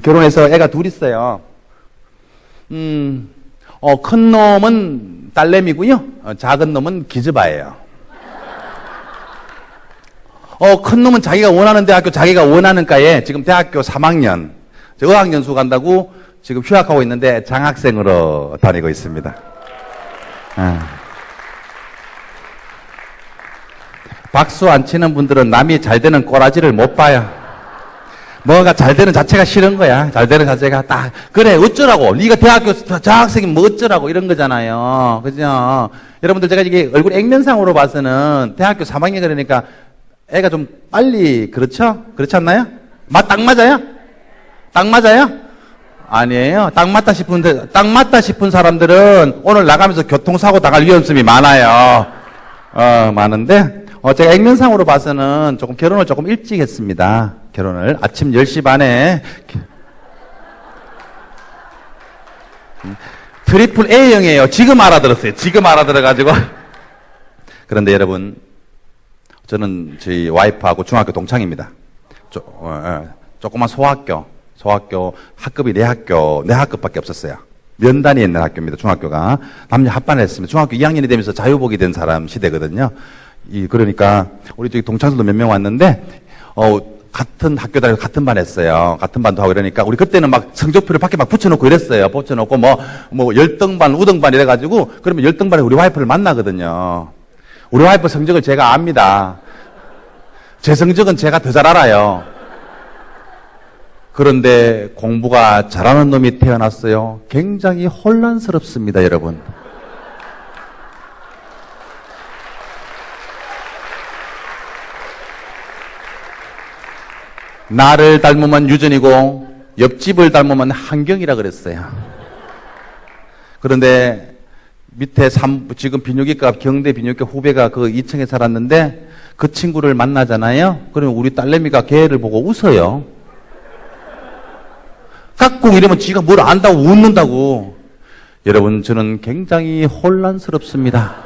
결혼해서 애가 둘 있어요. 음, 어, 큰 놈은 딸내미고요. 어, 작은 놈은 기즈바예요. 어, 큰 놈은 자기가 원하는 대학교, 자기가 원하는 과에 지금 대학교 3학년, 저 어학연수 간다고 지금 휴학하고 있는데 장학생으로 다니고 있습니다. 아. 박수 안 치는 분들은 남이 잘 되는 꼬라지를 못 봐요. 뭐가 잘 되는 자체가 싫은 거야. 잘 되는 자체가 딱 그래 어쩌라고. 네가 대학교 장학생이면 뭐 어쩌라고 이런 거잖아요. 그죠? 여러분들 제가 이게 얼굴 액면상으로 봐서는 대학교 3학년 그러니까 애가 좀 빨리 그렇죠? 그렇지 않나요? 맞딱 맞아요? 딱 맞아요? 아니에요. 딱 맞다 싶은데 딱 맞다 싶은 사람들은 오늘 나가면서 교통사고 당할 위험성이 많아요. 어, 많은데 어, 제가 액면상으로 봐서는 조금 결혼을 조금 일찍 했습니다. 결혼을 아침 10시 반에 음, 트리플 A형이에요. 지금 알아들었어요. 지금 알아들어가지고 그런데 여러분 저는 저희 와이프하고 중학교 동창입니다. 조, 어, 어, 조그만 소학교, 소학교 학급이 네 학교, 네 학급밖에 없었어요. 면단이 있는 학교입니다. 중학교가 남녀 합반을 했습니다. 중학교 2학년이 되면서 자유복이 된 사람 시대거든요. 이 그러니까 우리 저기 동창들도 몇 명 왔는데 어 같은 학교 다니고 같은 반 했어요. 같은 반도 하고 이러니까 우리 그때는 막 성적표를 밖에 막 붙여놓고 이랬어요. 붙여놓고 뭐 뭐 열등반, 우등반 이래가지고 그러면 열등반에 우리 와이프를 만나거든요. 우리 와이프 성적을 제가 압니다. 제 성적은 제가 더 잘 알아요. 그런데 공부가 잘하는 놈이 태어났어요. 굉장히 혼란스럽습니다, 여러분. 나를 닮으면 유전이고 옆집을 닮으면 한경이라 그랬어요. 그런데 밑에 삼, 지금 비뇨기과 경대 비뇨기과 후배가 그 2층에 살았는데 그 친구를 만나잖아요. 그러면 우리 딸내미가 걔를 보고 웃어요. 깍꿍 이러면 지가 뭘 안다고 웃는다고. 여러분 저는 굉장히 혼란스럽습니다.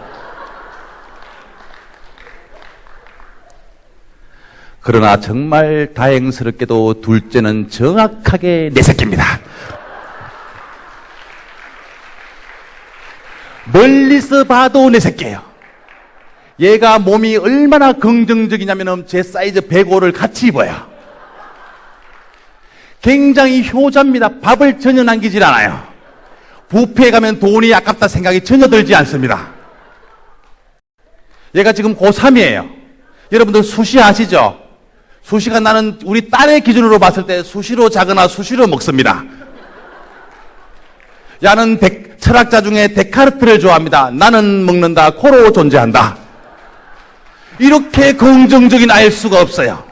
그러나 정말 다행스럽게도 둘째는 정확하게 내 새끼입니다. 멀리서 봐도 내 새끼예요. 얘가 몸이 얼마나 긍정적이냐면 제 사이즈 105를 같이 입어요. 굉장히 효자입니다. 밥을 전혀 남기질 않아요. 부페에 가면 돈이 아깝다 생각이 전혀 들지 않습니다. 얘가 지금 고3이에요. 여러분들 수시 아시죠? 수시가 나는 우리 딸의 기준으로 봤을 때 수시로 자거나 수시로 먹습니다. 야는 데, 철학자 중에 데카르트를 좋아합니다. 나는 먹는다. 코로 존재한다. 이렇게 긍정적인 아일 수가 없어요.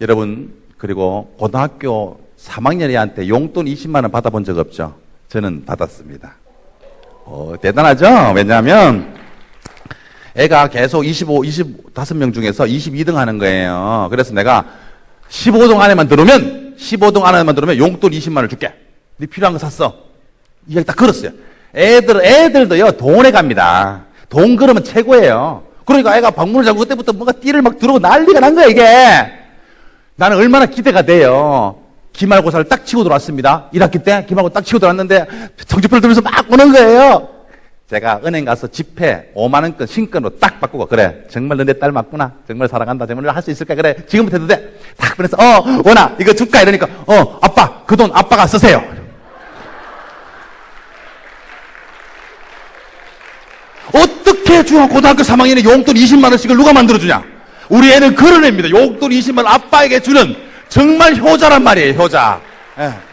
여러분, 그리고 고등학교 3학년이한테 용돈 20만 원 받아본 적 없죠? 저는 받았습니다. 어, 대단하죠? 왜냐하면 애가 계속 25, 25명 중에서 22등 하는 거예요. 그래서 내가 15등 안에만 들어오면 15등 안에만 들어오면 용돈 20만 원을 줄게. 네 필요한 거 샀어. 이야기 딱 걸었어요. 애들, 애들도요, 돈에 갑니다. 돈 걸으면 최고예요. 그러니까 애가 방문을 잡고 그때부터 뭔가 띠를 막 들어오고 난리가 난 거야, 이게. 나는 얼마나 기대가 돼요. 기말고사를 딱 치고 들어왔습니다. 1학기 때 기말고사 딱 치고 들어왔는데 성적표를 들면서 막 오는 거예요. 제가 은행 가서 지폐 5만 원권 신권으로 딱 바꾸고 그래 정말 너내딸 맞구나. 정말 사랑한다. 정말 할 수 있을까? 그래 지금부터 해도 돼딱 그래서 어 원아 이거 줄까? 이러니까 어 아빠 그 돈 아빠가 쓰세요. 어떻게 중학 고등학교 3학년에 용돈 20만 원씩을 누가 만들어주냐? 우리 애는 그런 애입니다. 용돈 20만 원 아빠에게 주는 정말 효자란 말이에요 효자. 예.